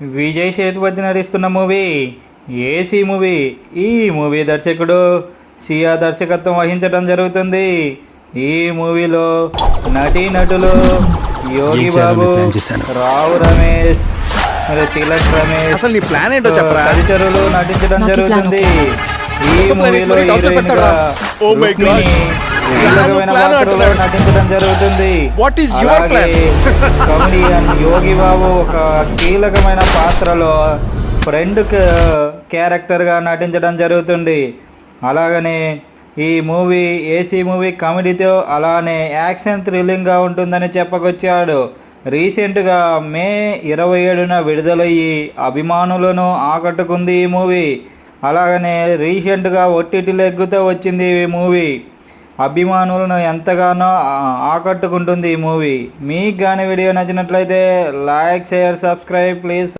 విజయ్ సేతుపతి నటిస్తున్న movie Ace movie ఈ movie దర్శకుడు సియా దర్శకత్వం వహించడం జరుగుతుంది. ఈ మూవీలో నటీ నటులు యోగి బాబు? రావు రమేష్ మరి తిలక్ రమేష్ అసలు నీ ప్లాన్ ఏంటో చెప్పరా? తదితరులు నటించడం జరుగుతుంది. ఈ మూవీలో హీరోయిన్గా నటించడం జరుగుతుంది. కమెడియన్ యోగి బాబు ఒక కీలకమైన పాత్రలో ఫ్రెండ్ క్యారెక్టర్గా నటించడం జరుగుతుంది. అలాగనే ఈ మూవీ ఏసీ మూవీ కామెడీతో అలానే యాక్షన్ థ్రిల్లింగ్గా ఉంటుందని చెప్పుకొచ్చాడు. రీసెంట్గా మే ఇరవై ఏడున విడుదలయ్యి అభిమానులను ఆకట్టుకుంది ఈ మూవీ. అలాగనే రీసెంట్గా ఒట్టిటి లెగ్గుతో వచ్చింది ఈ మూవీ. అభిమానులను ఎంతగానో ఆ- ఆకట్టుకుంటుంది ఈ మూవీ. మీకు కానీ వీడియో నచ్చినట్లయితే లైక్ షేర్ సబ్స్క్రైబ్ ప్లీజ్.